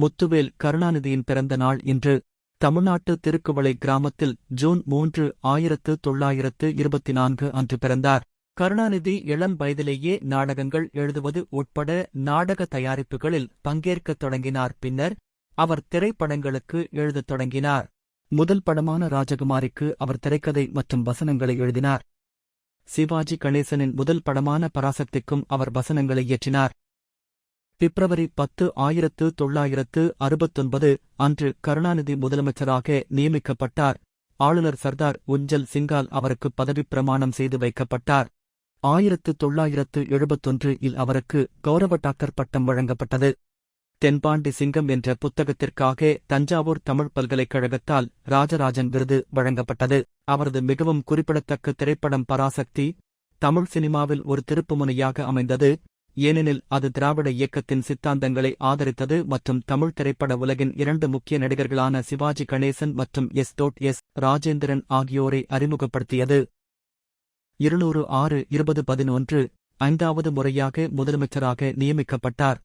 முத்துவேல் கருணாநிதியின் பிறந்த நாள் இன்று தமிழ்நாட்டு திருக்குவளை கிராமத்தில் ஜூன் மூன்று ஆயிரத்து தொள்ளாயிரத்து இருபத்தி நான்கு அன்று பிறந்தார். கருணாநிதி இளம் வயதிலேயே நாடகங்கள் எழுதுவது உட்பட நாடக தயாரிப்புகளில் பங்கேற்கத் தொடங்கினார். பின்னர் அவர் திரைப்படங்களுக்கு எழுதத் தொடங்கினார். முதல் படமான ராஜகுமாரிக்கு அவர் திரைக்கதை மற்றும் வசனங்களை எழுதினார். சிவாஜி கணேசனின் முதல் படமான பராசக்திக்கும் அவர் வசனங்களை இயற்றினார். பிப்ரவரி பத்து ஆயிரத்து தொள்ளாயிரத்து அறுபத்தொன்பது அன்று கருணாநிதி முதலமைச்சராக நியமிக்கப்பட்டார். ஆளுநர் சர்தார் உஞ்சல் சிங்கால் அவருக்கு பதவிப் பிரமாணம் செய்து வைக்கப்பட்டார். ஆயிரத்து தொள்ளாயிரத்து எழுபத்தொன்று இல் அவருக்கு கௌரவ டாக்டர் பட்டம் வழங்கப்பட்டது. தென்பாண்டி சிங்கம் என்ற புத்தகத்திற்காக தஞ்சாவூர் தமிழ் பல்கலைக்கழகத்தால் ராஜராஜன் விருது வழங்கப்பட்டது. அவரது மிகவும் குறிப்பிடத்தக்க திரைப்படம் பராசக்தி தமிழ் சினிமாவில் ஒரு திருப்புமுனையாக அமைந்தது. ஏனெனில் அது திராவிட இயக்கத்தின் சித்தாந்தங்களை ஆதரித்தது மற்றும் தமிழ் திரைப்பட உலகின் இரண்டு முக்கிய நடிகர்களான சிவாஜி கணேசன் மற்றும் எஸ். டோட். எஸ். ராஜேந்திரன் ஆகியோரை அறிமுகப்படுத்தியது. இருநூறு ஆறு இருபது பதினொன்று ஐந்தாவது முறையாக முதலமைச்சராக நியமிக்கப்பட்டார்.